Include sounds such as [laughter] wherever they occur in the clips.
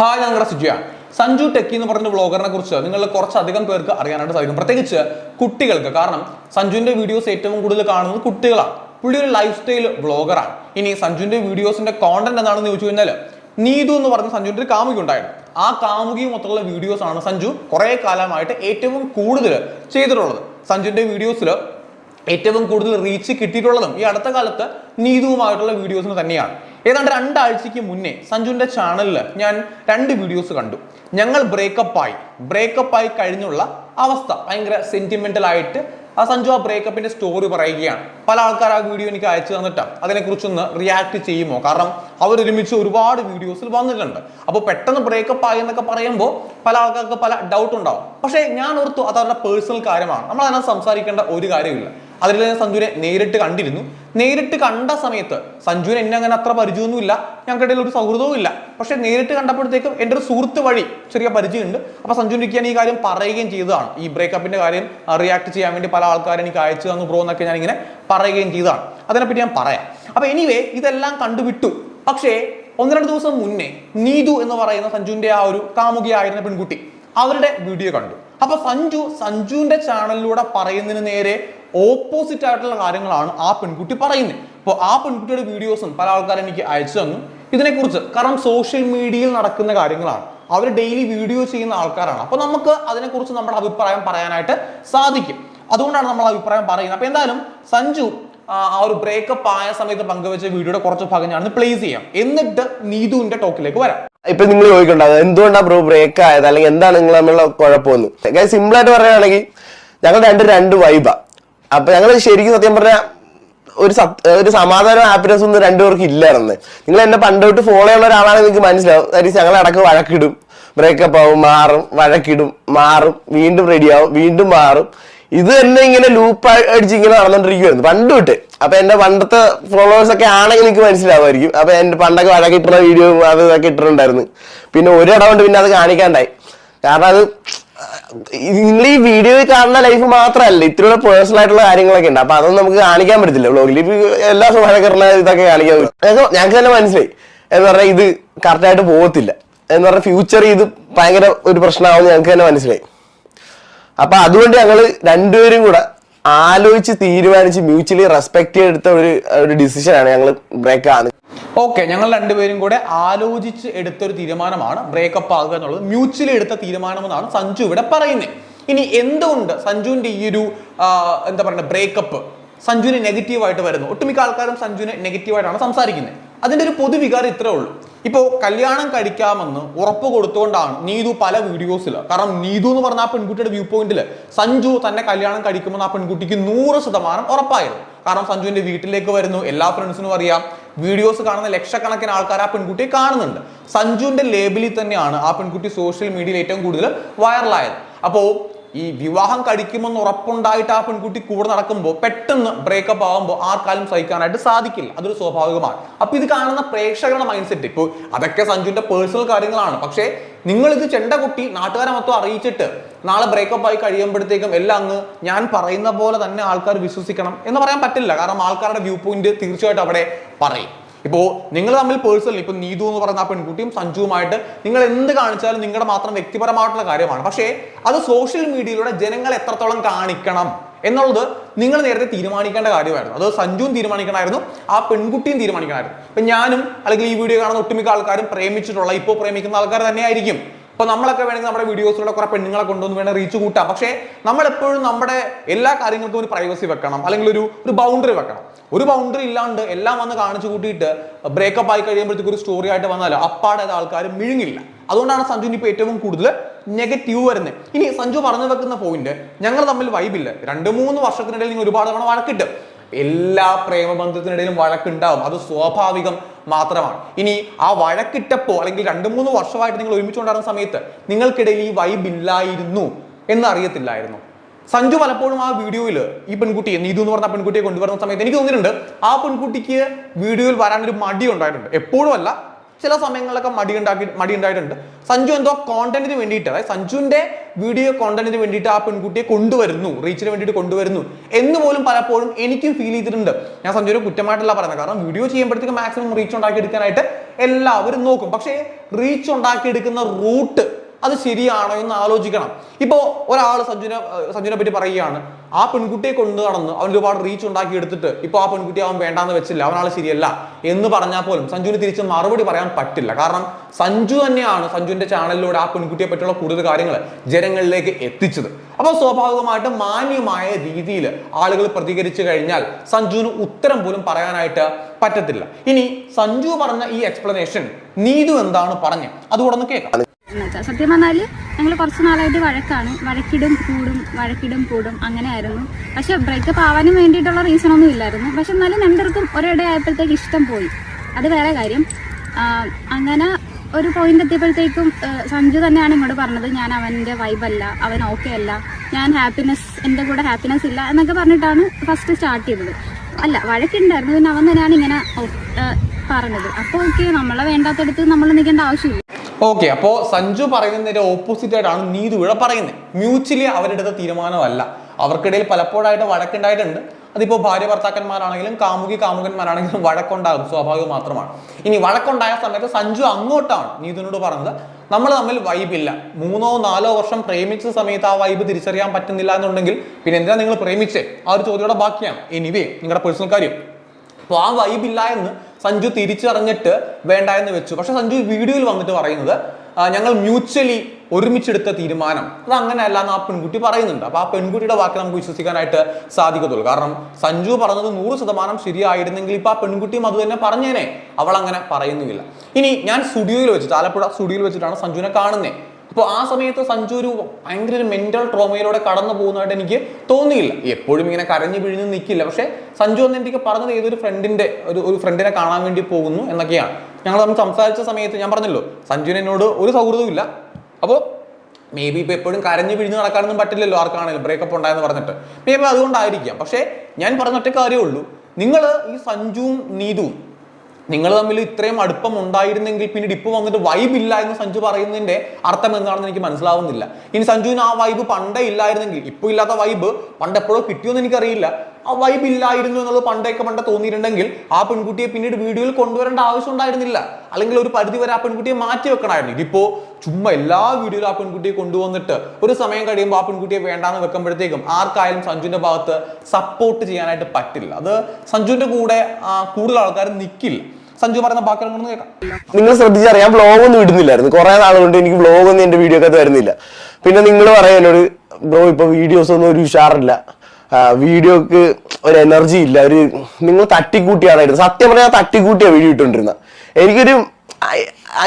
Hi ഞങ്ങളുടെ സുജിയാണ് Sanju techie എന്ന് പറഞ്ഞ വ്ളോഗറിനെ കുറിച്ച് നിങ്ങൾ കുറച്ചധികം പേർക്ക് അറിയാനായിട്ട് സാധിക്കും. പ്രത്യേകിച്ച് കുട്ടികൾക്ക്. കാരണം സഞ്ജുവിന്റെ വീഡിയോസ് ഏറ്റവും കൂടുതൽ കാണുന്നത് കുട്ടികളാണ്. പുള്ളി ഒരു ലൈഫ് സ്റ്റൈൽ വ്ളോഗറാണ് ഇനി സഞ്ജുവിന്റെ വീഡിയോസിന്റെ കോണ്ടന്റ് എന്താണെന്ന് ചോദിച്ചു കഴിഞ്ഞാൽ നീതു എന്ന് പറഞ്ഞ സഞ്ജുവിന്റെ ഒരു കാമുകി ഉണ്ടായിരുന്നു. ആ കാമുകി മൊത്തമുള്ള വീഡിയോസ് ആണ് സഞ്ജു കുറെ കാലമായിട്ട് ഏറ്റവും കൂടുതൽ ചെയ്തിട്ടുള്ളത്. സഞ്ജുവിന്റെ വീഡിയോസിൽ ഏറ്റവും കൂടുതൽ റീച്ച് കിട്ടിയിട്ടുള്ളതും ഈ അടുത്ത കാലത്ത് നീതുവുമായിട്ടുള്ള വീഡിയോസിന് തന്നെയാണ്. ഏതാണ്ട് രണ്ടാഴ്ചയ്ക്ക് മുന്നേ സഞ്ജുവിന്റെ ചാനലിൽ ഞാൻ രണ്ട് വീഡിയോസ് കണ്ടു. ഞങ്ങൾ ബ്രേക്കപ്പ് ആയി. ബ്രേക്കപ്പ് ആയി കഴിഞ്ഞുള്ള അവസ്ഥ ഭയങ്കര സെന്റിമെന്റൽ ആയിട്ട് ആ സഞ്ജു ആ ബ്രേക്കപ്പിന്റെ സ്റ്റോറി പറയുകയാണ്. പല ആൾക്കാർ ആ വീഡിയോ എനിക്ക് അയച്ചു തന്നിട്ടാണ് അതിനെക്കുറിച്ചൊന്ന് റിയാക്ട് ചെയ്യുമോ? കാരണം അവരൊരുമിച്ച് ഒരുപാട് വീഡിയോസിൽ വന്നിട്ടുണ്ട്. അപ്പോൾ പെട്ടെന്ന് ബ്രേക്കപ്പ് ആയി എന്നൊക്കെ പറയുമ്പോൾ പല ആൾക്കാർക്ക് പല ഡൗട്ട് ഉണ്ടാവും. പക്ഷേ ഞാൻ ഓർത്തു അത് അവരുടെ പേഴ്സണൽ കാര്യമാണ്. നമ്മൾ അതിനകത്ത് സംസാരിക്കേണ്ട ഒരു കാര്യമില്ല അതിൽ ഞാൻ സഞ്ജുവിനെ നേരിട്ട് കണ്ടിരുന്നു. നേരിട്ട് കണ്ട സമയത്ത് സഞ്ജുവിന് എന്നെ അങ്ങനെ അത്ര പരിചയമൊന്നുമില്ല. ഞങ്ങൾക്കിടയിൽ ഒരു സൗഹൃദവും ഇല്ല. പക്ഷെ നേരിട്ട് കണ്ടപ്പോഴത്തേക്കും എന്റെ ഒരു സുഹൃത്ത് വഴി ചെറിയ പരിചയമുണ്ട്. അപ്പൊ സഞ്ജുവിനിക്ക് ഞാൻ ഈ കാര്യം പറയുകയും ചെയ്തതാണ്. ഈ ബ്രേക്കപ്പിന്റെ കാര്യം റിയാക്ട് ചെയ്യാൻ വേണ്ടി പല ആൾക്കാരും എനിക്ക് അയച്ചു തന്നു ബ്രോ എന്നൊക്കെ ഞാൻ ഇങ്ങനെ പറയുകയും ചെയ്തതാണ്. അതിനെപ്പറ്റി ഞാൻ പറയാം. അപ്പൊ എനിവേ ഇതെല്ലാം കണ്ടുവിട്ടു പക്ഷേ ഒന്ന് രണ്ട് ദിവസം മുന്നേ നീതു എന്ന് പറയുന്ന സഞ്ജുവിന്റെ ആ ഒരു കാമുകിയായിരുന്ന പെൺകുട്ടി അവരുടെ വീഡിയോ കണ്ടു. അപ്പൊ സഞ്ജു സഞ്ജുവിന്റെ ചാനലിലൂടെ പറയുന്നതിന് നേരെ ഓപ്പോസിറ്റ് ആയിട്ടുള്ള കാര്യങ്ങളാണ് ആ പെൺകുട്ടി പറയുന്നത് അപ്പോൾ ആ പെൺകുട്ടിയുടെ വീഡിയോസും പല ആൾക്കാരും എനിക്ക് അയച്ചു തന്നു. ഇതിനെക്കുറിച്ച് കാരണം സോഷ്യൽ മീഡിയയിൽ നടക്കുന്ന കാര്യങ്ങളാണ്. അവർ ഡെയിലി വീഡിയോ ചെയ്യുന്ന ആൾക്കാരാണ്. അപ്പോൾ നമുക്ക് അതിനെക്കുറിച്ച് നമ്മുടെ അഭിപ്രായം പറയാനായിട്ട് സാധിക്കും. അതുകൊണ്ടാണ് നമ്മൾ അഭിപ്രായം പറയുന്നത്. അപ്പോൾ എന്തായാലും സഞ്ജു ആ ഒരു ബ്രേക്കപ്പ് ആയ സമയത്ത് പങ്കുവെച്ച വീഡിയോയുടെ കുറച്ച് ഭാഗം ഞാൻ പ്ലേസ് ചെയ്യാം. എന്നിട്ട് നീതുവിന്റെ ടോക്കിലേക്ക് വരാം. ഇപ്പൊ നിങ്ങൾ ചോദിക്കണ്ടാവും എന്തുകൊണ്ടാ ബ്രോ ബ്രേക്ക് ആയത്? അല്ലെങ്കിൽ എന്താണ് നിങ്ങൾ തമ്മിലുള്ള കുഴപ്പമെന്ന്? സിമ്പിൾ ആയിട്ട് പറയുകയാണെങ്കിൽ ഞങ്ങൾ രണ്ട് രണ്ട് വൈബാ അപ്പൊ ഞങ്ങൾ ശരിക്കും സത്യം പറഞ്ഞാൽ ഒരു ഒരു സമാധാനം ഹാപ്പിനെസ് ഒന്നും രണ്ടുപേർക്ക് ഇല്ലായിരുന്നു. നിങ്ങൾ എന്നെ പണ്ട് തൊട്ട് ഫോളോ ചെയ്യുന്ന ഒരാളാണെങ്കിൽ നിങ്ങൾക്ക് മനസ്സിലാവും. അതായത് ഞങ്ങൾ ഇടയ്ക്ക് വഴക്കിടും. ബ്രേക്കപ്പ് ആവും മാറും വഴക്കിടും മാറും വീണ്ടും റെഡിയാവും വീണ്ടും മാറും. ഇത് തന്നെ ഇങ്ങനെ ലൂപ്പ് അടിച്ച് ഇങ്ങനെ നടന്നുകൊണ്ടിരിക്കുവായിരുന്നു പണ്ട് തൊട്ട്. അപ്പൊ എന്റെ പണ്ടത്തെ ഫോളോവേഴ്സ് ഒക്കെ ആണെങ്കിൽ എനിക്ക് മനസ്സിലാവുമായിരിക്കും. അപ്പൊ എന്റെ പണ്ടൊക്കെ വഴക്കിട്ടുള്ള വീഡിയോ അത് ഇതൊക്കെ ഇട്ടിട്ടുണ്ടായിരുന്നു. പിന്നെ ഒരിടം കൊണ്ട് പിന്നെ അത് കാണിക്കാണ്ടായി. കാരണം അത് നിങ്ങൾ ഈ വീഡിയോയിൽ കാണുന്ന ലൈഫ് മാത്രമല്ല ഇത്രയുള്ള പേഴ്സണൽ ആയിട്ടുള്ള കാര്യങ്ങളൊക്കെ ഉണ്ട്. അപ്പൊ അതൊന്നും നമുക്ക് കാണിക്കാൻ പറ്റത്തില്ല. വ്ളോഗിൽ എല്ലാ വഴക്കിടുന്ന ഇതൊക്കെ കാണിക്കാൻ പറ്റും. ഞങ്ങൾക്ക് തന്നെ മനസ്സിലായി. എന്ന് പറഞ്ഞാൽ ഇത് കറക്റ്റ് ആയിട്ട് പോകത്തില്ല എന്ന് പറഞ്ഞാൽ ഫ്യൂച്ചർ ഇത് ഭയങ്കര ഒരു പ്രശ്നമാകുമെന്ന് ഞങ്ങൾക്ക് തന്നെ മനസ്സിലായി. അപ്പൊ അതുകൊണ്ട് ഞങ്ങൾ രണ്ടുപേരും കൂടെ ആലോചിച്ച് തീരുമാനിച്ച് മ്യൂച്വലി റെസ്പെക്ട് ചെയ്തെടുത്ത ഒരു ഒരു ആണ് ഞങ്ങൾ ബ്രേക്ക് ആണ്. ഓക്കെ ഞങ്ങൾ രണ്ടുപേരും കൂടെ ആലോചിച്ച് എടുത്ത ഒരു തീരുമാനമാണ് ബ്രേക്കപ്പ് ആകുക എന്നുള്ളത്. മ്യൂച്വലി എടുത്ത തീരുമാനമെന്നാണ് സഞ്ജു ഇവിടെ പറയുന്നത് ഇനി എന്തുകൊണ്ട് സഞ്ജുവിന്റെ ഈ ഒരു എന്താ പറയുക ബ്രേക്കപ്പ് സഞ്ജുവിന് നെഗറ്റീവായിട്ട് വരുന്നു? ഒട്ടുമിക്ക ആൾക്കാരും സഞ്ജുവിന് നെഗറ്റീവായിട്ടാണ് സംസാരിക്കുന്നത് അതിന്റെ ഒരു പൊതുവികാരം ഇത്രേ ഉള്ളൂ. ഇപ്പോൾ കല്യാണം കഴിക്കാമെന്ന് ഉറപ്പ് കൊടുത്തുകൊണ്ടാണ് നീതു പല വീഡിയോസിൽ കാരണം നീതു എന്ന് പറഞ്ഞ ആ പെൺകുട്ടിയുടെ വ്യൂ പോയിന്റിൽ സഞ്ജു തന്നെ കല്യാണം കഴിക്കുമെന്ന് ആ പെൺകുട്ടിക്ക് നൂറ് ശതമാനം ഉറപ്പായിരുന്നു. കാരണം സഞ്ജുവിന്റെ വീട്ടിലേക്ക് വരുന്നു എല്ലാ ഫ്രണ്ട്സിനും അറിയാം. വീഡിയോസ് കാണുന്ന ലക്ഷക്കണക്കിന് ആൾക്കാർ ആ പെൺകുട്ടിയെ കാണുന്നുണ്ട്. സഞ്ജുവിന്റെ ലേബിളിൽ തന്നെയാണ് ആ പെൺകുട്ടി സോഷ്യൽ മീഡിയയിൽ ഏറ്റവും കൂടുതൽ വൈറലായത് അപ്പോൾ ഈ വിവാഹം കഴിക്കുമെന്ന് ഉറപ്പുണ്ടായിട്ട് ആ പെൺകുട്ടി കൂടെ നടക്കുമ്പോൾ പെട്ടെന്ന് ബ്രേക്കപ്പ് ആകുമ്പോൾ ആർക്കാലും സഹിക്കാനായിട്ട് സാധിക്കില്ല. അതൊരു സ്വാഭാവികമാണ്. അപ്പൊ ഇത് കാണുന്ന പ്രേക്ഷകരുടെ മൈൻഡ് സെറ്റ് ഇപ്പോൾ അതൊക്കെ സഞ്ജുവിന്റെ പേഴ്സണൽ കാര്യങ്ങളാണ്. പക്ഷേ നിങ്ങൾ ഇത് ചെണ്ട കുട്ടി നാട്ടുകാരെ മൊത്തം അറിയിച്ചിട്ട് നാളെ ബ്രേക്കപ്പ് ആയി കഴിയുമ്പോഴത്തേക്കും എല്ലാം അങ്ങ് ഞാൻ പറയുന്ന പോലെ തന്നെ ആൾക്കാർ വിശ്വസിക്കണം എന്ന് പറയാൻ പറ്റില്ല. കാരണം ആൾക്കാരുടെ വ്യൂ പോയിന്റ് തീർച്ചയായിട്ടും അവിടെ പറയും. ഇപ്പോ നിങ്ങൾ തമ്മിൽ പേഴ്സണലി ഇപ്പൊ നീതു എന്ന് പറയുന്ന ആ പെൺകുട്ടിയും സഞ്ജുവുമായിട്ട് നിങ്ങൾ എന്ത് കാണിച്ചാലും നിങ്ങളുടെ മാത്രം വ്യക്തിപരമായിട്ടുള്ള കാര്യമാണ്. പക്ഷേ അത് സോഷ്യൽ മീഡിയയിലൂടെ ജനങ്ങൾ എത്രത്തോളം കാണിക്കണം എന്നുള്ളത് നിങ്ങൾ നേരത്തെ തീരുമാനിക്കേണ്ട കാര്യമായിരുന്നു. അത് സഞ്ജുവും തീരുമാനിക്കണമായിരുന്നു ആ പെൺകുട്ടിയും തീരുമാനിക്കണമായിരുന്നു. ഇപ്പം ഞാനും അല്ലെങ്കിൽ ഈ വീഡിയോ കാണുന്ന ഒട്ടുമിക്ക ആൾക്കാരും പ്രേമിച്ചിട്ടുള്ള ഇപ്പോൾ പ്രേമിക്കുന്ന ആൾക്കാർ തന്നെയായിരിക്കും. ഇപ്പൊ നമ്മളൊക്കെ വേണമെങ്കിൽ നമ്മുടെ വീഡിയോസിലൂടെ കുറെ പെണ്ണുങ്ങളെ കൊണ്ടുവന്ന് വേണേൽ റീച്ച് കൂട്ടാം. പക്ഷേ നമ്മൾ എപ്പോഴും നമ്മുടെ എല്ലാ കാര്യങ്ങൾക്കും ഒരു പ്രൈവസി വെക്കണം. അല്ലെങ്കിൽ ഒരു ഒരു ബൗണ്ടറി വെക്കണം. ഒരു ബൗണ്ടറി ഇല്ലാണ്ട് എല്ലാം വന്ന് കാണിച്ചു കൂട്ടിയിട്ട് ബ്രേക്കപ്പ് ആയി കഴിയുമ്പോഴത്തേക്ക് ഒരു സ്റ്റോറി ആയിട്ട് വന്നാൽ അപ്പാടെ ആൾക്കാർ മിഴുങ്ങില്ല. അതുകൊണ്ടാണ് സഞ്ജുവിന് ഇപ്പോൾ ഏറ്റവും കൂടുതൽ നെഗറ്റീവ് വരുന്നത് ഇനി സഞ്ജു പറഞ്ഞു വെക്കുന്ന പോയിന്റ് ഞങ്ങൾ തമ്മിൽ വൈബില്ല രണ്ട് മൂന്ന് വർഷത്തിനിടയിൽ നിങ്ങൾ ഒരുപാട് തവണ വഴക്കിട്ട്. എല്ലാ പ്രേമബന്ധത്തിനിടയിലും വഴക്കുണ്ടാവും. അത് സ്വാഭാവികം മാത്രമാണ്. ഇനി ആ വഴക്കിട്ടപ്പോ അല്ലെങ്കിൽ രണ്ട് മൂന്ന് വർഷമായിട്ട് നിങ്ങൾ ഒരുമിച്ചുകൊണ്ടിരുന്ന സമയത്ത് നിങ്ങൾക്കിടയിൽ ഈ വൈബ് ഇല്ലായിരുന്നു എന്ന് അറിയത്തില്ലായിരുന്നു സഞ്ജു പലപ്പോഴും ആ വീഡിയോയിൽ ഈ പെൺകുട്ടിയെ നീതു എന്ന് പറഞ്ഞ പെൺകുട്ടിയെ കൊണ്ടുവരുന്ന സമയത്ത് എനിക്ക് തോന്നിയിട്ടുണ്ട് ആ പെൺകുട്ടിക്ക് വീഡിയോയിൽ വരാനൊരു മടി ഉണ്ടായിട്ടുണ്ട്. എപ്പോഴും അല്ല ചില സമയങ്ങളിലൊക്കെ മടി ഉണ്ടാക്കി മടി ഉണ്ടായിട്ടുണ്ട്. സഞ്ജു എന്തോ കോണ്ടന്റിന് വേണ്ടിയിട്ട് അതായത് സഞ്ജുവിന്റെ വീഡിയോ കോണ്ടന്റിന് വേണ്ടിയിട്ട് ആ പെൺകുട്ടിയെ കൊണ്ടുവരുന്നു റീച്ചിന് വേണ്ടിയിട്ട് കൊണ്ടുവരുന്നു എന്ന് പോലും പലപ്പോഴും എനിക്കും ഫീൽ ചെയ്തിട്ടുണ്ട്. ഞാൻ സഞ്ജുവിനെ കുറ്റമായിട്ടല്ല പറയുന്നത്. കാരണം വീഡിയോ ചെയ്യുമ്പോഴത്തേക്ക് മാക്സിമം റീച്ച് ഉണ്ടാക്കി എടുക്കാനായിട്ട് എല്ലാവരും നോക്കും. പക്ഷേ റീച്ച് ഉണ്ടാക്കിയെടുക്കുന്ന റൂട്ട് അത് ശരിയാണോ എന്ന് ആലോചിക്കണം. ഇപ്പോ ഒരാൾ സഞ്ജുനെ സഞ്ജുനെ പറ്റി പറയുകയാണ് ആ പെൺകുട്ടിയെ കൊണ്ടു നടന്ന് അവൻ ഒരുപാട് റീച്ച് ഉണ്ടാക്കി എടുത്തിട്ട് ഇപ്പോൾ ആ പെൺകുട്ടി അവൻ വേണ്ടാന്ന് വെച്ചില്ല അവനാൾ ശരിയല്ല എന്ന് പറഞ്ഞാൽ പോലും സഞ്ജുവിന് തിരിച്ച് മറുപടി പറയാൻ പറ്റില്ല. കാരണം സഞ്ജു തന്നെയാണ് സഞ്ജുവിന്റെ ചാനലിലൂടെ ആ പെൺകുട്ടിയെ പറ്റിയുള്ള കൂടുതൽ കാര്യങ്ങൾ ജനങ്ങളിലേക്ക് എത്തിച്ചത്. അപ്പോൾ സ്വാഭാവികമായിട്ടും മാന്യമായ രീതിയിൽ ആളുകൾ പ്രതികരിച്ചു കഴിഞ്ഞാൽ സഞ്ജുവിന് ഉത്തരം പോലും പറയാനായിട്ട് പറ്റത്തില്ല. ഇനി സഞ്ജു പറഞ്ഞ ഈ എക്സ്പ്ലനേഷൻ നീതു എന്താണ് പറഞ്ഞത്? അതുകൂടെ ഒന്ന് കേൾക്കാം. എന്നുവെച്ചാൽ സത്യം പറഞ്ഞാൽ ഞങ്ങൾ കുറച്ച് നാളായിട്ട് വഴക്കാണ്. വഴക്കിടും കൂടും വഴക്കിടും കൂടും. അങ്ങനെയായിരുന്നു. പക്ഷെ ബ്രേക്കപ്പ് ആവാനും വേണ്ടിയിട്ടുള്ള റീസൺ ഒന്നും ഇല്ലായിരുന്നു. പക്ഷെ എന്നാലും രണ്ടുപേർക്കും ഒരിടെ ആയപ്പോഴത്തേക്ക് ഇഷ്ടം പോയി. അത് വേറെ കാര്യം. അങ്ങനെ ഒരു പോയിന്റ് എത്തിയപ്പോഴത്തേക്കും സഞ്ജു തന്നെയാണ് ഇങ്ങോട്ട് പറഞ്ഞത് ഞാൻ അവന്റെ വൈബല്ല അവൻ ഓക്കെ അല്ല. ഞാൻ ഹാപ്പിനെസ് എന്റെ കൂടെ ഹാപ്പിനെസ് ഇല്ല എന്നൊക്കെ പറഞ്ഞിട്ടാണ് ഫസ്റ്റ് സ്റ്റാർട്ട് ചെയ്തത്. അല്ല വഴക്കുണ്ടായിരുന്നു. പിന്നെ അവൻ തന്നെയാണ് ഇങ്ങനെ പറഞ്ഞത്. അപ്പോൾ ഓക്കെ നമ്മളെ വേണ്ടാത്തടുത്ത് നമ്മൾ നിൽക്കേണ്ട ആവശ്യമില്ല. ഓക്കെ അപ്പോ സഞ്ജു പറയുന്നതിന്റെ ഓപ്പോസിറ്റ് ആയിട്ടാണ് നീതു ഇവിടെ പറയുന്നത് മ്യൂച്വലി അവരെടുത്ത തീരുമാനമല്ല. അവർക്കിടയിൽ പലപ്പോഴായിട്ട് വഴക്കുണ്ടായിട്ടുണ്ട്. അതിപ്പോ ഭാര്യ ഭർത്താക്കന്മാരാണെങ്കിലും കാമുകി കാമുകന്മാരാണെങ്കിലും വഴക്കുണ്ടാകും സ്വാഭാവികം മാത്രമാണ്. ഇനി വഴക്കുണ്ടായ സമയത്ത് സഞ്ജു അങ്ങോട്ടാണ് നീതുനോട് പറഞ്ഞത്. നമ്മൾ തമ്മിൽ വൈബില്ല മൂന്നോ നാലോ വർഷം പ്രേമിച്ച സമയത്ത് ആ വൈബ് തിരിച്ചറിയാൻ പറ്റുന്നില്ല എന്നുണ്ടെങ്കിൽ പിന്നെ എന്തിനാ നിങ്ങൾ പ്രേമിച്ചേ? ആ ഒരു ചോദ്യയുടെ ബാക്കിയാണ്. എനിവേ നിങ്ങളുടെ പേഴ്സണൽ കാര്യം. അപ്പോൾ ആ വൈബ് ഇല്ല എന്ന് സഞ്ജു തിരിച്ചറിഞ്ഞിട്ട് വേണ്ട എന്ന് വെച്ചു. പക്ഷെ സഞ്ജു വീഡിയോയിൽ വന്നിട്ട് പറയുന്നത് ഞങ്ങൾ മ്യൂച്വലി ഒരുമിച്ചെടുത്ത തീരുമാനം. അത് അങ്ങനെയല്ല എന്ന് ആ പെൺകുട്ടി പറയുന്നുണ്ട്. അപ്പൊ ആ പെൺകുട്ടിയുടെ വാക്ക് നമുക്ക് വിശ്വസിക്കാനായിട്ട് സാധിക്കത്തുള്ളൂ. കാരണം സഞ്ജു പറഞ്ഞത് നൂറ് ശതമാനം ശരിയായിരുന്നെങ്കിൽ ഇപ്പൊ ആ പെൺകുട്ടിയും അത് തന്നെ പറഞ്ഞേനെ. അവൾ അങ്ങനെ പറയുന്നുമില്ല. ഇനി ഞാൻ സ്റ്റുഡിയോയിൽ വെച്ചിട്ട് ആലപ്പുഴ സ്റ്റുഡിയോയിൽ വെച്ചിട്ടാണ് സഞ്ജുവിനെ കാണുന്നത് അപ്പോൾ ആ സമയത്ത് സഞ്ജു ഒരു ഭയങ്കര ഒരു മെന്റൽ ട്രോമയിലൂടെ കടന്നു പോകുന്നതായിട്ട് എനിക്ക് തോന്നിയില്ല. എപ്പോഴും ഇങ്ങനെ കരഞ്ഞു പിഴിഞ്ഞ് നിൽക്കില്ല പക്ഷേ സഞ്ജു എന്ന് എനിക്ക് പറഞ്ഞത് ഏതൊരു ഫ്രണ്ടിന്റെ ഒരു ഒരു ഫ്രണ്ടിനെ കാണാൻ വേണ്ടി പോകുന്നു എന്നൊക്കെയാണ്. ഞങ്ങൾ തമ്മിൽ സംസാരിച്ച സമയത്ത് ഞാൻ പറഞ്ഞല്ലോ സഞ്ജുവിന് എന്നോട് ഒരു സൗഹൃദവും ഇല്ല. അപ്പോൾ മേ ബി ഇപ്പോൾ എപ്പോഴും കരഞ്ഞു പിഴിഞ്ഞ് നടക്കാനൊന്നും പറ്റില്ലല്ലോ ആർക്കാണെങ്കിലും ബ്രേക്കപ്പ് ഉണ്ടായെന്ന് പറഞ്ഞിട്ട്. മേ ബി അതുകൊണ്ടായിരിക്കാം. പക്ഷേ ഞാൻ പറഞ്ഞിട്ട് കാര്യമുള്ളൂ നിങ്ങൾ ഈ സഞ്ജുവും നീതുവും നിങ്ങൾ തമ്മിൽ ഇത്രയും അടുപ്പം ഉണ്ടായിരുന്നെങ്കിൽ പിന്നീട് ഇപ്പോൾ വന്നിട്ട് വൈബ് ഇല്ല എന്ന് സഞ്ജു പറയുന്നതിന്റെ അർത്ഥം എന്താണെന്ന് എനിക്ക് മനസ്സിലാവുന്നില്ല. ഇനി സഞ്ജുവിന് ആ വൈബ് പണ്ടേ ഇല്ലായിരുന്നെങ്കിൽ ഇപ്പോൾ ഇല്ലാത്ത വൈബ് പണ്ട് എപ്പോഴോ കിട്ടിയോന്ന് എനിക്കറിയില്ല. ആ വൈബ് ഇല്ലായിരുന്നു എന്നുള്ളത് പണ്ടേക്ക് പണ്ട് തോന്നിയിട്ടുണ്ടെങ്കിൽ ആ പെൺകുട്ടിയെ പിന്നീട് വീഡിയോയിൽ കൊണ്ടുവരേണ്ട ആവശ്യം ഉണ്ടായിരുന്നില്ല. അല്ലെങ്കിൽ ഒരു പരിധി വരെ ആ പെൺകുട്ടിയെ മാറ്റി വെക്കണമായിരുന്നു. ഇതിപ്പോ ചുമ്മാ എല്ലാ വീഡിയോയിലും ആ പെൺകുട്ടിയെ കൊണ്ടുവന്നിട്ട് ഒരു സമയം കഴിയുമ്പോൾ ആ പെൺകുട്ടിയെ വേണ്ടാന്ന് വെക്കുമ്പോഴത്തേക്കും ആർക്കായാലും സഞ്ജുവിന്റെ ഭാഗത്ത് സപ്പോർട്ട് ചെയ്യാനായിട്ട് പറ്റില്ല. അത് സഞ്ജുവിന്റെ കൂടെ കൂടുതൽ ആൾക്കാർ നിൽക്കില്ല സഞ്ജു പറയുന്ന ബാക്കിയൊന്നും കേൾക്കാം. നിങ്ങൾ ശ്രദ്ധിച്ചറിയാം ബ്ലോഗ് ഒന്നും ഇടുന്നില്ലായിരുന്നു. കുറെ നാൾ കൊണ്ട് എനിക്ക് ബ്ലോഗ് ഒന്നും എന്റെ വീഡിയോ ഒക്കെ വരുന്നില്ല. പിന്നെ നിങ്ങൾ പറയാം ബ്രോ ഇപ്പൊ വീഡിയോസ് ഒന്നും ഒരു ഉഷാറില്ല. വീഡിയോക്ക് ഒരു എനർജി ഇല്ല. ഒരു നിങ്ങൾ തട്ടിക്കൂട്ടിയാണ് സത്യം പറഞ്ഞാൽ തട്ടിക്കൂട്ടിയാ വീഡിയോ ഇട്ടുകൊണ്ടിരുന്നത്. എനിക്കൊരു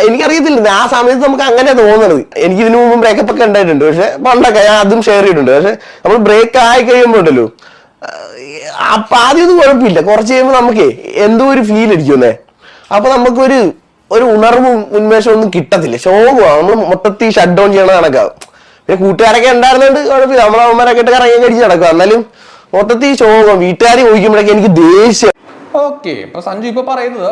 എനിക്കറിയത്തില്ല ആ സമയത്ത് നമുക്ക് അങ്ങനെ തോന്നണത്. എനിക്ക് ഇതിനു മുമ്പ് ബ്രേക്കപ്പ് ഒക്കെ ഉണ്ടായിട്ടുണ്ട്. പക്ഷെ പണ്ടൊക്കെ ഞാൻ അതും ഷെയർ ചെയ്തിട്ടുണ്ട്. പക്ഷെ നമ്മൾ ബ്രേക്ക് ആയി കഴിയുമ്പോൾ ഉണ്ടല്ലോ. അപ്പൊ ആദ്യം ഒന്നും കുഴപ്പമില്ല. കുറച്ച് കഴിയുമ്പോൾ നമുക്കേ എന്തോ ഒരു ഫീൽ അടിക്കുന്നേ അപ്പൊ നമുക്കൊരു ഒരു ഉണർവും ഉന്മേഷവും ഒന്നും കിട്ടത്തില്ല. ശോകമാണ് നമ്മൾ മൊത്തത്തിൽ ഷട്ട് ഡൗൺ ചെയ്യണ കണക്കാവും പിന്നെ കൂട്ടുകാരൊക്കെ ഉണ്ടായിരുന്നുണ്ട് കുഴപ്പമില്ല. നമ്മളെ അമ്മമാരൊക്കെ ഇട്ട് കറങ്ങി കടിച്ച് നടക്കുക എന്നാലും മൊത്തത്തിൽ ശോകം വീട്ടുകാർ ചോദിക്കുമ്പോഴൊക്കെ എനിക്ക് ദേഷ്യം. ഓക്കെ ഇപ്പൊ സഞ്ജു ഇപ്പൊ പറയുന്നത്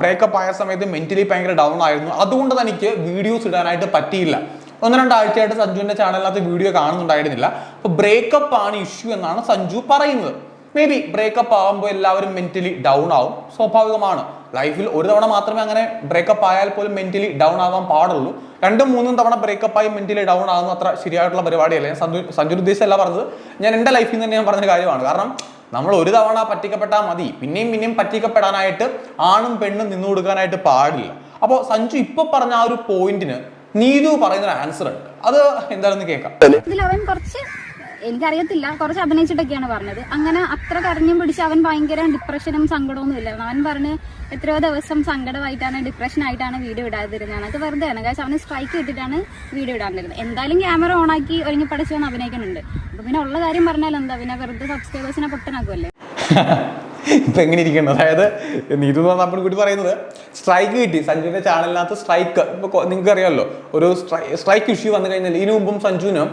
ബ്രേക്കപ്പ് ആയ സമയത്ത് മെന്റലി ഭയങ്കര ഡൗൺ ആയിരുന്നു. അതുകൊണ്ട് തനിക്ക് വീഡിയോസ് ഇടാനായിട്ട് പറ്റിയില്ല. ഒന്ന് രണ്ടാഴ്ചയായിട്ട് സഞ്ജുവിന്റെ ചാനലിനകത്ത് വീഡിയോ കാണുന്നുണ്ടായിരുന്നില്ല. അപ്പൊ ബ്രേക്കപ്പ് ആണ് ഇഷ്യൂ എന്നാണ് സഞ്ജു പറയുന്നത്. മേ ബി ബ്രേക്കപ്പ് ആകുമ്പോൾ എല്ലാവരും മെന്റലി ഡൗൺ ആവും. സ്വാഭാവികമാണ്. ലൈഫിൽ ഒരു തവണ മാത്രമേ അങ്ങനെ ബ്രേക്കപ്പ് ആയാൽ പോലും മെന്റലി ഡൗൺ ആവാൻ പാടുള്ളൂ. രണ്ടും മൂന്നും തവണ ബ്രേക്കപ്പ് ആയി മെന്റലി ഡൗൺ ആകുന്ന അത്ര ശരിയായിട്ടുള്ള പരിപാടിയല്ല. ഞാൻ സഞ്ജു സഞ്ജു ഉദ്ദേശിച്ചല്ല പറഞ്ഞത്. ഞാൻ എന്റെ ലൈഫിൽ നിന്ന് തന്നെ ഞാൻ പറഞ്ഞ കാര്യമാണ്. കാരണം നമ്മൾ ഒരു തവണ പറ്റിക്കപ്പെട്ടാൽ മതി. പിന്നെയും പിന്നെയും പറ്റിക്കപ്പെടാനായിട്ട് ആണും പെണ്ണും നിന്നു കൊടുക്കാനായിട്ട് പാടില്ല. അപ്പോൾ സഞ്ജു ഇപ്പൊ പറഞ്ഞ ആ ഒരു പോയിന്റിന് നീതു പറയുന്ന ആൻസർ ഉണ്ട്. അത് എന്താണെന്ന് കേൾക്കാം. അവൻ കുറച്ച് എനിക്കറിയത്തില്ല. കുറച്ച് അഭിനയിച്ചിട്ടൊക്കെയാണ് പറഞ്ഞത്. അങ്ങനെ അത്ര കരഞ്ഞും പിടിച്ച് അവൻ ഭയങ്കര ഡിപ്രഷനും സങ്കടമൊന്നും ഇല്ലായിരുന്നു. അവൻ പറഞ്ഞ് എത്രയോ ദിവസം സങ്കടമായിട്ടാണ് ഡിപ്രഷൻ ആയിട്ടാണ് വീഡിയോ ഇടാതിരുന്നത്. അത് ആണ്. കാശ് അവന് സ്ട്രൈക്ക് കിട്ടിയിട്ടാണ് വീഡിയോ ഇടാണ്ടിരുന്നത്. എന്തായാലും ക്യാമറ ഓണാക്കി ഒരുങ്ങി പഠിച്ചു വന്ന് അഭിനയിക്കുന്നുണ്ട്. അപ്പൊ പിന്നെ ഉള്ള കാര്യം പറഞ്ഞാൽ എന്താ? പിന്നെ വെറുതെ സബ്സ്ക്രൈബേഴ്സിനെ പൊട്ടനാക്കുമല്ലേ [laughs] ഇപ്പൊ എങ്ങനെ ഇരിക്കുന്നത് അതായത് നീതു എന്ന് പറഞ്ഞ കൂടി പറയുന്നത് സ്ട്രൈക്ക് കിട്ടി. സഞ്ജുവിന്റെ ചാനലിനകത്ത് സ്ട്രൈക്ക് ഇപ്പൊ നിങ്ങൾക്ക് അറിയാമല്ലോ ഒരു സ്ട്രൈക്ക് ഇഷ്യൂ വന്നു കഴിഞ്ഞാൽ ഇതിനു മുമ്പും സഞ്ജുവിന്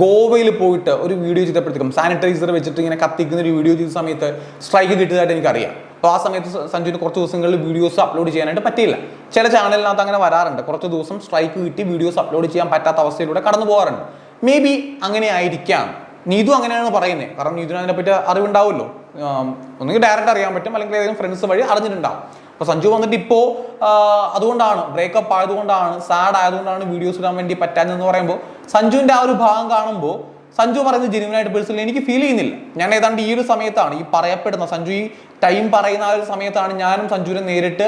ഗോവയിൽ പോയിട്ട് ഒരു വീഡിയോ ചെയ്തപ്പോഴത്തേക്കും സാനിറ്റൈസർ വെച്ചിട്ട് ഇങ്ങനെ കത്തിക്കുന്ന ഒരു വീഡിയോ ചെയ്ത സമയത്ത് സ്ട്രൈക്ക് കിട്ടിയതായിട്ട് എനിക്കറിയാം. അപ്പോൾ ആ സമയത്ത് സഞ്ജുവിന് കുറച്ച് ദിവസങ്ങളിൽ വീഡിയോസ് അപ്ലോഡ് ചെയ്യാനായിട്ട് പറ്റിയില്ല. ചില ചാനലിനകത്ത് അങ്ങനെ വരാറുണ്ട്. കുറച്ച് ദിവസം സ്ട്രൈക്ക് കിട്ടി വീഡിയോസ് അപ്ലോഡ് ചെയ്യാൻ പറ്റാത്ത അവസ്ഥയിലൂടെ കടന്നു പോകാറുണ്ട്. മേ ബി അങ്ങനെ ആയിരിക്കാം. നീതു അങ്ങനെയാണ് പറയുന്നത് കാരണം നീതുവിന് അതിനെപ്പറ്റി അറിവുണ്ടാവുമല്ലോ. ഒന്നുകിൽ ഡയറക്റ്റ് അറിയാൻ പറ്റും അല്ലെങ്കിൽ ഏതെങ്കിലും ഫ്രണ്ട്സ് വഴി അറിഞ്ഞിട്ടുണ്ടാവും. അപ്പോൾ സഞ്ജു വന്നിട്ട് ഇപ്പോൾ അതുകൊണ്ടാണ് ബ്രേക്കപ്പ് ആയതുകൊണ്ടാണ് സാഡ് ആയതുകൊണ്ടാണ് വീഡിയോസ് ഇടാൻ വേണ്ടി പറ്റാഞ്ഞെന്ന് പറയുമ്പോൾ സഞ്ജുവിന്റെ ആ ഒരു ഭാഗം കാണുമ്പോൾ സഞ്ജു പറയുന്നത് ജെനുവിനായിട്ട് പേഴ്സണലി എനിക്ക് ഫീൽ ചെയ്യുന്നില്ല. ഞാൻ ഏതാണ്ട് ഈ ഒരു സമയത്താണ് ഈ പറയപ്പെടുന്ന സഞ്ജു ഈ ടൈം പറയുന്ന ആ ഒരു സമയത്താണ് ഞാനും സഞ്ജുവിനെ നേരിട്ട്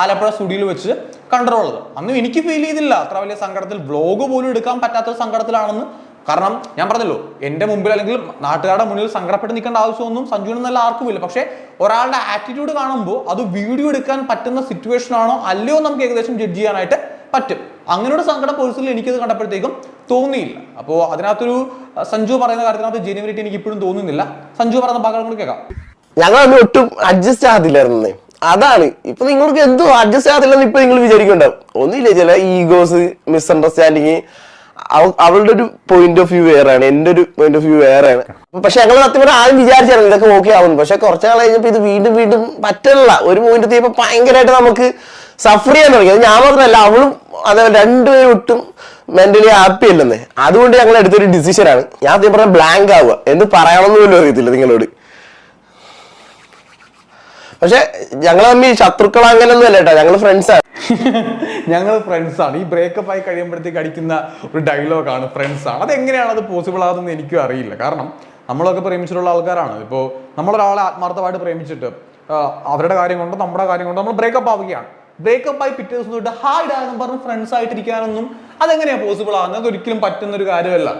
ആലപ്പുഴ സ്റ്റുഡിയോയിൽ വെച്ച് കണ്ടിട്ടുള്ളത് അന്നും എനിക്ക് ഫീൽ ചെയ്തില്ല. അത്ര വലിയ സങ്കടത്തിൽ വ്ലോഗ് പോലും എടുക്കാൻ പറ്റാത്ത ഒരു സങ്കടത്തിലാണെന്ന്. കാരണം ഞാൻ പറഞ്ഞല്ലോ എന്റെ മുമ്പിൽ അല്ലെങ്കിൽ നാട്ടുകാരുടെ മുന്നിൽ സങ്കടപ്പെട്ട് നിൽക്കേണ്ട ആവശ്യമൊന്നും സഞ്ജുവിനെന്നല്ല ആർക്കും ഇല്ല. പക്ഷേ ഒരാളുടെ ആറ്റിറ്റ്യൂഡ് കാണുമ്പോൾ അത് വീഡിയോ എടുക്കാൻ പറ്റുന്ന സിറ്റുവേഷൻ ആണോ അല്ലയോ നമുക്ക് ഏകദേശം ജഡ്ജ് ചെയ്യാനായിട്ട് പറ്റും. അങ്ങനെ ഒരു സങ്കടം പേഴ്സണലി എനിക്കത് കണ്ടപ്പോഴത്തേക്കും തോന്നിയില്ല. അപ്പോൾ അതിനകത്തൊരു സഞ്ജു പറയുന്ന കാര്യത്തിനകത്ത് ജെനുവിനിറ്റി എനിക്ക് ഇപ്പോഴും തോന്നുന്നില്ല. സഞ്ജു പറയുന്ന ഭാഗങ്ങൾ കേൾക്കാം. ഞങ്ങൾ അത് ഒട്ടും അഡ്ജസ്റ്റ് ആകത്തില്ലായിരുന്നു. അതാണ്. ഇപ്പൊ നിങ്ങൾക്ക് എന്തോ അഡ്ജസ്റ്റ് ആകത്തില്ലെന്ന് ഇപ്പൊ നിങ്ങൾ വിചാരിക്കുന്നുണ്ടാവും. ഒന്നുമില്ല ചില ഈഗോസ് മിസ്അണ്ടർസ്റ്റാൻഡിങ് അവളുടെ ഒരു പോയിന്റ് ഓഫ് വ്യൂ വേറെയാണ് എന്റെ ഒരു പോയിന്റ് ഓഫ് വ്യൂ വേറെയാണ് പക്ഷെ ഞങ്ങൾ സത്യം പറഞ്ഞാൽ ആദ്യം വിചാരിച്ചായിരുന്നു ഇതൊക്കെ ഓക്കെ ആവുന്നു പക്ഷെ കുറച്ച് നാൾ കഴിഞ്ഞപ്പോ ഇത് വീണ്ടും വീണ്ടും പറ്റില്ല ഒരു പോയിന്റ് എത്തിയപ്പോ ഭയങ്കരമായിട്ട് നമുക്ക് സഫർ ചെയ്യാൻ തുടങ്ങി. അത് ഞാൻ മാത്രമല്ല അവളും അത് രണ്ടുപേരും ഒട്ടും മെന്റലി ഹാപ്പി അല്ലെന്നേ. അതുകൊണ്ട് ഞങ്ങൾ എടുത്തൊരു ആണ്. ഞാൻ ആദ്യം പറഞ്ഞാൽ ബ്ലാങ്ക് ആവുക. എന്ത് പറയണമെന്ന് പോലും അറിയത്തില്ല നിങ്ങളോട്. പക്ഷെ ഞങ്ങൾ തമ്മിൽ ശത്രുക്കൾ അങ്ങനെയൊന്നും അല്ല കേട്ടോ. ഞങ്ങൾ ഫ്രണ്ട്സാണ് [laughs] ഞങ്ങൾ ആണ്. ഈ ബ്രേക്കപ്പ് ആയി കഴിയുമ്പോഴത്തേക്ക് അടിക്കുന്ന ഒരു ഡയലോഗാണ് ഫ്രണ്ട്സ് ആണ്. അത് എങ്ങനെയാണ് അത് പോസിബിൾ ആകുന്നത് എനിക്കും അറിയില്ല. കാരണം നമ്മളൊക്കെ പ്രേമിച്ചിട്ടുള്ള ആൾക്കാരാണ്. ഇപ്പോൾ നമ്മളൊരാളെ ആത്മാർത്ഥമായിട്ട് പ്രേമിച്ചിട്ട് അവരുടെ കാര്യം കൊണ്ട് നമ്മുടെ കാര്യം കൊണ്ട് നമ്മൾ ബ്രേക്കപ്പ് ആവുകയാണ്. ബ്രേക്കപ്പ് ആയി പിറ്റേ ദിവസം തൊട്ട് ഹായ് ഡാ പറഞ്ഞ് ഫ്രണ്ട്സ് ആയിട്ടിരിക്കാനൊന്നും അതെങ്ങനെയാണ് പോസിബിൾ ആകുന്നത് അതൊരിക്കലും പറ്റുന്ന ഒരു കാര്യമല്ല.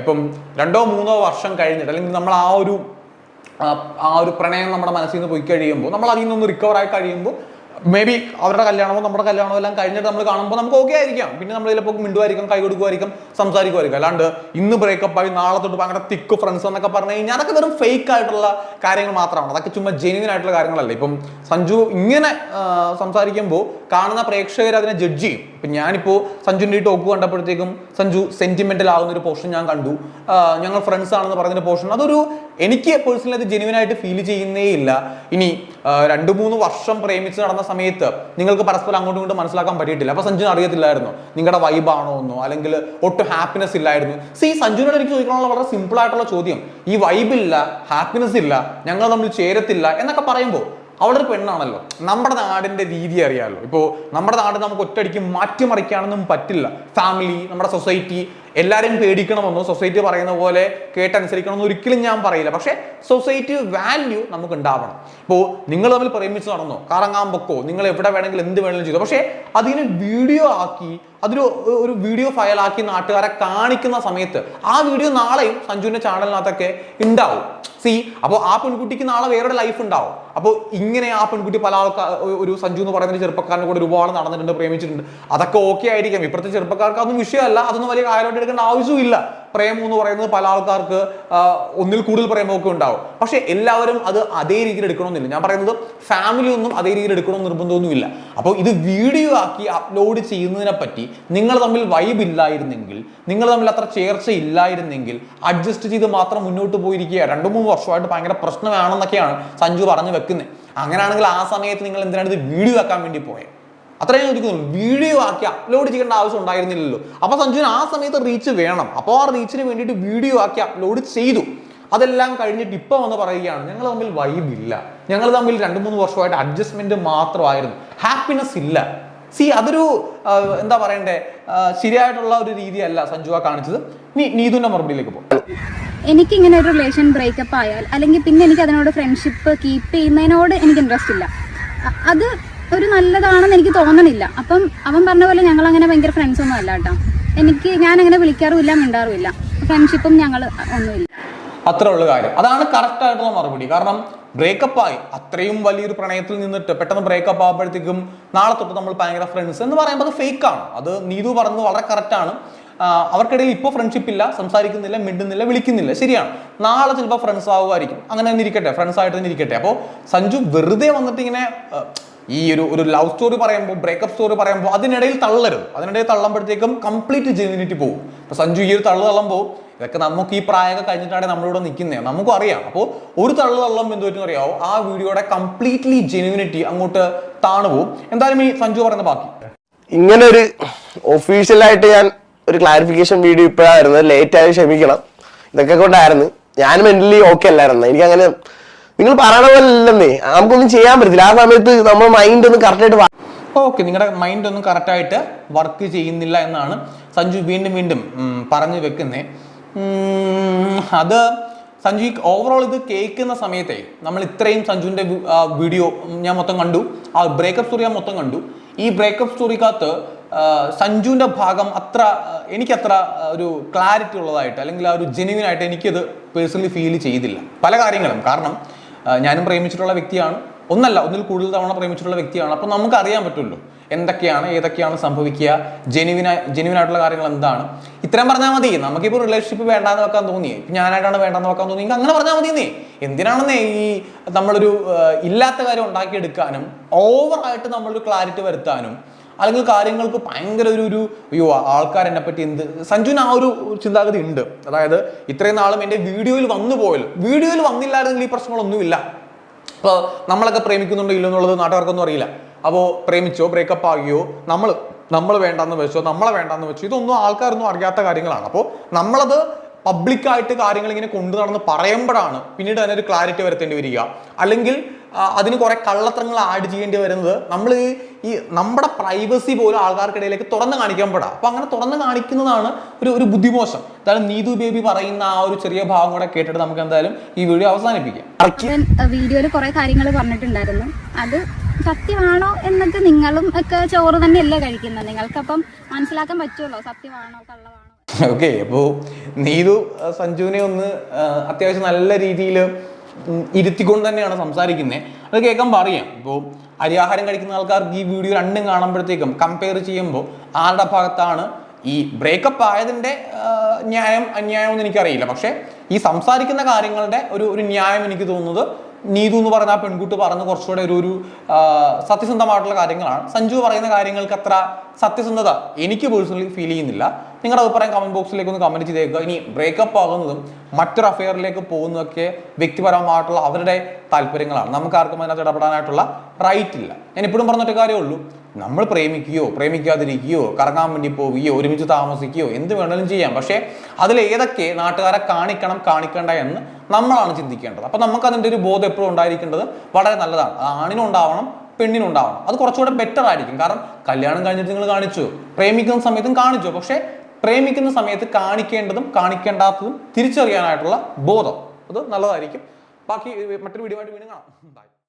ഇപ്പം രണ്ടോ മൂന്നോ വർഷം കഴിഞ്ഞിട്ട് അല്ലെങ്കിൽ നമ്മൾ ആ ഒരു ആ ഒരു പ്രണയം നമ്മുടെ മനസ്സിൽ നിന്ന് പോയി കഴിയുമ്പോൾ നമ്മൾ അതിൽ നിന്ന് റിക്കവർ ആയി കഴിയുമ്പോൾ മേ ബി അവരുടെ കല്യാണമോ നമ്മുടെ കല്യാണമോ എല്ലാം കഴിഞ്ഞിട്ട് നമ്മൾ കാണുമ്പോൾ നമുക്ക് ഓക്കെ ആയിരിക്കാം. പിന്നെ നമ്മൾ ചിലപ്പോൾ മിണ്ടുമായിരിക്കും കൈ കൊടുക്കുമായിരിക്കും സംസാരിക്കുമായിരിക്കും. അല്ലാണ്ട് ഇന്ന് ബ്രേക്കപ്പ് ആയി നാളെ തൊട്ട് ഭയങ്കര തിക്ക് ഫ്രണ്ട്സ് എന്നൊക്കെ പറഞ്ഞു കഴിഞ്ഞാൽ അതൊക്കെ വെറും ഫേക്ക് ആയിട്ടുള്ള കാര്യങ്ങൾ മാത്രമാണ്. അതൊക്കെ ചുമ്മാ ജെനുവിൻ ആയിട്ടുള്ള കാര്യങ്ങളല്ല. ഇപ്പം സഞ്ജു ഇങ്ങനെ സംസാരിക്കുമ്പോൾ കാണുന്ന പ്രേക്ഷകർ അതിനെ ജഡ്ജ് ചെയ്യും. ഇപ്പം ഞാനിപ്പോൾ സഞ്ജുവിന്റെ ഈ ടോക്ക് കണ്ടപ്പോഴത്തേക്കും സഞ്ജു സെന്റിമെന്റൽ ആകുന്ന ഒരു പോർഷൻ ഞാൻ കണ്ടു. ഞങ്ങൾ ഫ്രണ്ട്സ് ആണെന്ന് പറയുന്ന പോർഷൻ അതൊരു എനിക്ക് പേഴ്സണലി അത് ജെനുവിനായിട്ട് ഫീൽ ചെയ്യുന്നേ ഇല്ല. ഇനി രണ്ട് മൂന്ന് വർഷം പ്രേമിച്ച് നടന്ന സമയത്ത് നിങ്ങൾക്ക് പരസ്പരം അങ്ങോട്ടും ഇങ്ങോട്ടും മനസ്സിലാക്കാൻ പറ്റിയിട്ടില്ല. അപ്പൊ സഞ്ജുവിന് അറിയത്തില്ലായിരുന്നു. നിങ്ങളുടെ വൈബാണോ എന്നോ അല്ലെങ്കിൽ ഒട്ടും ഹാപ്പിനെസ് ഇല്ലായിരുന്നു. സി സഞ്ജുവിനോട് എനിക്ക് ചോദിക്കാനുള്ള വളരെ സിമ്പിൾ ആയിട്ടുള്ള ചോദ്യം. ഈ വൈബില്ല ഹാപ്പിനെസ് ഇല്ല ഞങ്ങൾ നമ്മൾ ചേരത്തില്ല എന്നൊക്കെ പറയുമ്പോൾ അവളൊരു പെണ്ണാണല്ലോ. നമ്മുടെ നാടിന്റെ രീതി അറിയാമല്ലോ ഇപ്പോൾ നമ്മുടെ നാട് നമുക്ക് ഒറ്റയടിക്ക് മാറ്റിമറിക്കാനൊന്നും പറ്റില്ല. ഫാമിലി നമ്മുടെ സൊസൈറ്റി എല്ലാവരെയും പേടിക്കണമെന്നോ സൊസൈറ്റി പറയുന്ന പോലെ കേട്ടനുസരിക്കണമെന്നോ ഒരിക്കലും ഞാൻ പറയില്ല. പക്ഷേ സൊസൈറ്റി വാല്യൂ നമുക്ക് ഉണ്ടാവണം ഇപ്പോൾ നിങ്ങൾ തമ്മിൽ പ്രേമിച്ച് നടന്നോ കറങ്ങാൻ പൊക്കോ നിങ്ങൾ എവിടെ വേണമെങ്കിലും എന്ത് വേണമെങ്കിലും ചെയ്തു പക്ഷേ അതിനെ വീഡിയോ ആക്കി അതൊരു ഒരു വീഡിയോ ഫയലാക്കി നാട്ടുകാരെ കാണിക്കുന്ന സമയത്ത് ആ വീഡിയോ നാളെയും സഞ്ജുവിന്റെ ചാനലിനകത്തൊക്കെ ഉണ്ടാവും സി അപ്പോൾ ആ പെൺകുട്ടിക്ക് നാളെ വേറൊരു ലൈഫ് ഉണ്ടാവും അപ്പോൾ ഇങ്ങനെ ആ പെൺകുട്ടി പല ആൾക്കാർ ഒരു സഞ്ജു എന്ന് പറയുന്ന ചെറുപ്പക്കാരനെ കൂടെ ഒരുപാട് നടന്നിട്ടുണ്ട് പ്രേമിച്ചിട്ടുണ്ട്. അതൊക്കെ ഓക്കെ ആയിരിക്കാം. ഇപ്പോഴത്തെ ചെറുപ്പക്കാർക്ക് അതൊന്നും വിഷയമല്ല. അതൊന്നും വലിയ കാര്യമായിട്ട് എടുക്കേണ്ട ആവശ്യമില്ല പ്രേമം എന്ന് പറയുന്നത് പല ആൾക്കാർക്ക് ഒന്നിൽ കൂടുതൽ പ്രേമമൊക്കെ ഉണ്ടാവും. പക്ഷെ എല്ലാവരും അത് അതേ രീതിയിൽ എടുക്കണമെന്നില്ല. ഞാൻ പറയുന്നത് ഫാമിലി ഒന്നും അതേ രീതിയിൽ എടുക്കണമെന്ന് നിർബന്ധമൊന്നുമില്ല അപ്പോൾ ഇത് വീഡിയോ ആക്കി അപ്ലോഡ് ചെയ്യുന്നതിനെ പറ്റി നിങ്ങൾ തമ്മിൽ വൈബ് ഇല്ലായിരുന്നെങ്കിൽ നിങ്ങൾ തമ്മിൽ അത്ര ചേർച്ച ഇല്ലായിരുന്നെങ്കിൽ അഡ്ജസ്റ്റ് ചെയ്ത് മാത്രം മുന്നോട്ട് പോയിരിക്കുക രണ്ടു മൂന്ന് വർഷമായിട്ട് ഭയങ്കര പ്രശ്നമാണെന്നൊക്കെയാണ് സഞ്ജു പറഞ്ഞു വെക്കുന്നത്. അങ്ങനെയാണെങ്കിൽ ആ സമയത്ത് നിങ്ങൾ എന്തിനാണ് ഇത് വീഡിയോ ആക്കാൻ വേണ്ടി പോയത് അത്രയും ചോദിക്കുന്നുള്ളൂ വീഡിയോ ആക്കി അപ്ലോഡ് ചെയ്യേണ്ട ആവശ്യം ഉണ്ടായിരുന്നില്ലല്ലോ. അപ്പൊ സഞ്ജുവിന് ആ സമയത്ത് റീച്ച് വേണം. അപ്പോൾ ആ റീച്ചിന് വേണ്ടിയിട്ട് വീഡിയോ ആക്കി അപ്ലോഡ് ചെയ്തു. അതെല്ലാം കഴിഞ്ഞിട്ട് ഇപ്പൊ വന്ന് പറയുകയാണ് ഞങ്ങൾ തമ്മിൽ വൈബ് ഇല്ല. ഞങ്ങൾ തമ്മിൽ രണ്ട് മൂന്ന് വർഷമായിട്ട് അഡ്ജസ്റ്റ്മെന്റ് മാത്രമായിരുന്നു. ഹാപ്പിനെസ് ഇല്ല. സി അതൊരു എന്താ പറയണ്ടേ? ശരിയായിട്ടുള്ള ഒരു രീതിയല്ല സഞ്ജുവ കാണിച്ചത്. നീ നീതുവിന്റെ മറുപടിയിലേക്ക് പോകും എനിക്ക് ഇങ്ങനെ ഒരു റിലേഷൻ ബ്രേക്കപ്പ് ആയാൽ അല്ലെങ്കിൽ പിന്നെ എനിക്ക് അതിനോട് ഫ്രണ്ട്ഷിപ്പ് കീപ്പ് ചെയ്യുന്നതിനോട് എനിക്ക് ഇൻട്രസ്റ്റ് ഇല്ല. അത് ഒരു നല്ലതാണെന്ന് എനിക്ക് തോന്നണില്ല. അപ്പം അവൻ പറഞ്ഞ പോലെ ഞങ്ങൾ അങ്ങനെ ഭയങ്കര ഫ്രണ്ട്സ് ഒന്നും അല്ല കേട്ടോ. എനിക്ക് ഞാൻ അങ്ങനെ വിളിക്കാറുമില്ല മിണ്ടാറുമില്ല. ഫ്രണ്ട്ഷിപ്പും ഞങ്ങൾ ഒന്നുമില്ല. അത്ര ഉള്ള കാര്യം. അതാണ് കറക്റ്റ് ആയിട്ടുള്ള മറുപടി. കാരണം ബ്രേക്കപ്പ് ആയി. അത്രയും വലിയൊരു പ്രണയത്തിൽ നിന്നിട്ട് പെട്ടെന്ന് ബ്രേക്കപ്പ് ആകുമ്പോഴത്തേക്കും നാളെ തൊട്ട് നമ്മൾ ഭയങ്കര ഫ്രണ്ട്സ് എന്ന് പറയുമ്പോൾ അത് ഫേക്ക് ആണ്. അത് നീതു പറഞ്ഞത് വളരെ കറക്റ്റ് ആണ്. അവർക്കിടയിൽ ഇപ്പോൾ ഫ്രണ്ട്ഷിപ്പ് ഇല്ല സംസാരിക്കുന്നില്ല മിണ്ടുന്നില്ല വിളിക്കുന്നില്ല. ശരിയാണ്. നാളെ ചിലപ്പോൾ ഫ്രണ്ട്സ് ആവുമായിരിക്കും. അങ്ങനെ തന്നെ ഇരിക്കട്ടെ. ഫ്രണ്ട്സ് ആയിട്ട് തന്നെ ഇരിക്കട്ടെ. അപ്പോൾ സഞ്ജു വെറുതെ വന്നിട്ട് ഇങ്ങനെ ഈ ഒരു ഒരു ലവ് സ്റ്റോറി പറയുമ്പോൾ ബ്രേക്കപ്പ് സ്റ്റോറി പറയുമ്പോൾ അതിനിടയിൽ തള്ളരുത്. അതിനിടയിൽ തള്ളുമ്പോഴത്തേക്കും കംപ്ലീറ്റ് ജെനുവിനിറ്റി പോകും ഇപ്പൊ സഞ്ജു ഈ ഒരു തള്ളു തള്ളുമ്പോൾ ഇതൊക്കെ നമുക്ക് ഈ പ്രായമൊക്കെ കഴിഞ്ഞിട്ടാണ് നമ്മളിവിടെ നിൽക്കുന്നത് നമുക്കും അറിയാം. അപ്പോൾ ഒരു തള്ളു തള്ളം എന്ത് പറ്റും അറിയാവോ? ആ വീഡിയോയുടെ കംപ്ലീറ്റ്ലി ജെനുവിനിറ്റി അങ്ങോട്ട് താണു പോകും എന്തായാലും ഈ സഞ്ജു പറയുന്ന ബാക്കി. ഇങ്ങനെ ഒരു ഒഫീഷ്യലായിട്ട് ഞാൻ ഒരു ക്ലാരിഫിക്കേഷൻ വീഡിയോ ഇപ്പോഴായിരുന്നു ലേറ്റ് ആയി ക്ഷമിക്കണം. ഇതൊക്കെ കൊണ്ടായിരുന്നു. ഞാൻ മെന്റലി ഓക്കെ അല്ലായിരുന്നു. എനിക്ക് അങ്ങനെ നിങ്ങൾ പറയണ പോലെ അല്ലെന്നേ നമുക്കൊന്നും ചെയ്യാൻ പറ്റത്തില്ല. ആ സമയത്ത് നമ്മൾ മൈൻഡ് ഒന്ന് കറക്റ്റായിട്ട് ഓക്കെ നിങ്ങളുടെ മൈൻഡ് ഒന്നും കറക്റ്റായിട്ട് വർക്ക് ചെയ്യുന്നില്ല എന്നാണ് സഞ്ജു വീണ്ടും വീണ്ടും പറഞ്ഞു വെക്കുന്നേ. അത് സഞ്ജു ഓവറോൾ ഇത് കേൾക്കുന്ന സമയത്തെ നമ്മൾ ഇത്രയും സഞ്ജുവിന്റെ വീഡിയോ ഞാൻ മൊത്തം കണ്ടു. ആ ബ്രേക്കപ്പ് സ്റ്റോറി ഞാൻ മൊത്തം കണ്ടു. ഈ ബ്രേക്കപ്പ് സ്റ്റോറിക്കകത്ത് സഞ്ജുവിന്റെ ഭാഗം അത്ര എനിക്കത്ര ഒരു ക്ലാരിറ്റി ഉള്ളതായിട്ട് അല്ലെങ്കിൽ ആ ഒരു ജെനുവിൻ ആയിട്ട് എനിക്കത് പേഴ്സണലി ഫീൽ ചെയ്തില്ല. പല കാര്യങ്ങളും. കാരണം ഞാനും പ്രേമിച്ചിട്ടുള്ള വ്യക്തിയാണ്. ഒന്നല്ല ഒന്നിൽ കൂടുതൽ തവണ പ്രേമിച്ചിട്ടുള്ള വ്യക്തിയാണ്. അപ്പോൾ നമുക്ക് അറിയാൻ പറ്റുമല്ലോ എന്തൊക്കെയാണ് ഏതൊക്കെയാണ് സംഭവിക്കുക ജെനുവിന ജെനുവിനായിട്ടുള്ള കാര്യങ്ങൾ എന്താണ്. ഇത്രയും പറഞ്ഞാൽ മതി. നമുക്കിപ്പോൾ റിലേഷൻഷിപ്പ് വേണ്ടാന്ന് വെക്കാൻ തോന്നി. ഇപ്പം ഞാനായിട്ടാണ് വേണ്ടാന്ന് വെക്കാൻ തോന്നി. അങ്ങനെ പറഞ്ഞാൽ മതി നീ. എന്തിനാണെന്നേ ഈ നമ്മളൊരു ഇല്ലാത്ത കാര്യം ഉണ്ടാക്കിയെടുക്കാനും ഓവറായിട്ട് നമ്മളൊരു ക്ലാരിറ്റി വരുത്താനും അല്ലെങ്കിൽ കാര്യങ്ങൾക്ക് ഭയങ്കര ഒരു ഒരു അയ്യോ ആൾക്കാർ എന്നെ പറ്റി എന്ത്? സഞ്ജുവിന് ആ ഒരു ചിന്താഗതി ഉണ്ട്. അതായത് ഇത്രയും നാളും എന്റെ വീഡിയോയിൽ വന്നു പോയല്ലോ വീഡിയോയിൽ വന്നില്ലായിരുന്നെങ്കിൽ ഈ പ്രശ്നങ്ങളൊന്നുമില്ല. ഇപ്പോൾ നമ്മളൊക്കെ പ്രേമിക്കുന്നുണ്ടോ ഇല്ലോ എന്നുള്ളത് നാട്ടുകാർക്കൊന്നും അറിയില്ല. അപ്പോൾ പ്രേമിച്ചോ ബ്രേക്കപ്പ് ആകിയോ നമ്മൾ നമ്മൾ വേണ്ടെന്ന് വെച്ചോ നമ്മളെ വേണ്ടാന്ന് വെച്ചോ ഇതൊന്നും ആൾക്കാരൊന്നും അറിയാത്ത കാര്യങ്ങളാണ്. അപ്പോൾ നമ്മളത് പബ്ലിക്കായിട്ട് കാര്യങ്ങൾ ഇങ്ങനെ കൊണ്ടു നടന്ന് പറയുമ്പോഴാണ് പിന്നീട് അതിനൊരു ക്ലാരിറ്റി വരുത്തേണ്ടി വരിക. അല്ലെങ്കിൽ അതിന് കുറെ കള്ളത്തരങ്ങൾ ആഡ് ചെയ്യേണ്ടി വരുന്നത് നമ്മൾ ഈ നമ്മുടെ പ്രൈവസി പോലും ആൾക്കാർക്കിടയിലേക്ക് തുറന്ന് പെടാം അപ്പൊ അങ്ങനെ തുറന്ന് കാണിക്കുന്നതാണ് ഒരു ഒരു ബുദ്ധിമോശം. എന്തായാലും നീതു ബേബി പറയുന്ന ആ ഒരു ചെറിയ ഭാഗം കൂടെ കേട്ടിട്ട് നമുക്ക് എന്തായാലും ഈ വീഡിയോ അവസാനിപ്പിക്കാം. വീഡിയോയിൽ കുറെ കാര്യങ്ങൾ പറഞ്ഞിട്ടുണ്ടായിരുന്നു. അത് സത്യമാണോ എന്നൊക്കെ നിങ്ങളും ഒക്കെ ചോറ് തന്നെയല്ലേ കഴിക്കുന്നത്. നിങ്ങൾക്കപ്പം മനസ്സിലാക്കാൻ പറ്റുമല്ലോ സത്യമാണോ കള്ളമാണോ? [laughs] ഓക്കെ അപ്പോൾ നീതു സഞ്ജുവിനെ ഒന്ന് അത്യാവശ്യം നല്ല രീതിയിൽ ഇരുത്തിക്കൊണ്ട് തന്നെയാണ് സംസാരിക്കുന്നത് അത് കേൾക്കാൻ പറയാം. ഇപ്പോൾ അരിയാഹാരം കഴിക്കുന്ന ആൾക്കാർക്ക് ഈ വീഡിയോ രണ്ടും കാണുമ്പോഴത്തേക്കും കമ്പയർ ചെയ്യുമ്പോൾ ആരുടെ ഭാഗത്താണ് ഈ ബ്രേക്കപ്പ് ആയതിന്റെ ന്യായം അന്യായം എന്ന് എനിക്കറിയില്ല. പക്ഷേ ഈ സംസാരിക്കുന്ന കാര്യങ്ങളുടെ ഒരു ഒരു ന്യായം എനിക്ക് തോന്നുന്നത് നീതു എന്ന് പറയുന്ന ആ പെൺകുട്ടി പറഞ്ഞ കുറച്ചുകൂടെ ഒരു ഒരു സത്യസന്ധമായിട്ടുള്ള കാര്യങ്ങളാണ്. സഞ്ജു പറയുന്ന കാര്യങ്ങൾക്ക് അത്ര സത്യസന്ധത എനിക്ക് പേഴ്സണലി ഫീൽ ചെയ്യുന്നില്ല. നിങ്ങളുടെ അഭിപ്രായം കമന്റ് ബോക്സിലേക്ക് ഒന്ന് കമന്റ് ചെയ്തേക്കുക. ഇനി ബ്രേക്കപ്പ് ആകുന്നതും മറ്റൊരു അഫെയറിലേക്ക് പോകുന്നതൊക്കെ വ്യക്തിപരമായിട്ടുള്ള അവരുടെ താല്പര്യങ്ങളാണ്. നമുക്ക് ആർക്കും അതിനകത്ത് ഇടപെടാനായിട്ടുള്ള റൈറ്റ് ഇല്ല. ഞാൻ ഇപ്പോഴും പറഞ്ഞിട്ട് കാര്യമുള്ളൂ നമ്മൾ പ്രേമിക്കുകയോ പ്രേമിക്കാതിരിക്കുകയോ കറങ്ങാൻ വേണ്ടി പോവുകയോ ഒരുമിച്ച് താമസിക്കുകയോ എന്ത് വേണമെങ്കിലും ചെയ്യാം. പക്ഷേ അതിൽ ഏതൊക്കെ നാട്ടുകാരെ കാണിക്കണം കാണിക്കേണ്ട എന്ന് നമ്മളാണ് ചിന്തിക്കേണ്ടത്. അപ്പം നമുക്ക് അതിന്റെ ഒരു ബോധം എപ്പോഴും ഉണ്ടായിരിക്കേണ്ടത് വളരെ നല്ലതാണ്. അത് ആണിനുണ്ടാവണം പെണ്ണിനും ഉണ്ടാവണം. അത് കുറച്ചുകൂടെ ബെറ്റർ ആയിരിക്കും. കാരണം കല്യാണം കഴിഞ്ഞിട്ട് നിങ്ങൾ കാണിച്ചു പ്രേമിക്കുന്ന സമയത്തും കാണിച്ചു. പക്ഷേ പ്രേമിക്കുന്ന സമയത്ത് കാണിക്കേണ്ടതും കാണിക്കേണ്ടാത്തതും തിരിച്ചറിയാനായിട്ടുള്ള ബോധം. അത് നല്ലതായിരിക്കും. ബാക്കി മറ്റൊരു വീഡിയോ ആയിട്ട് വീണ്ടും കാണാം.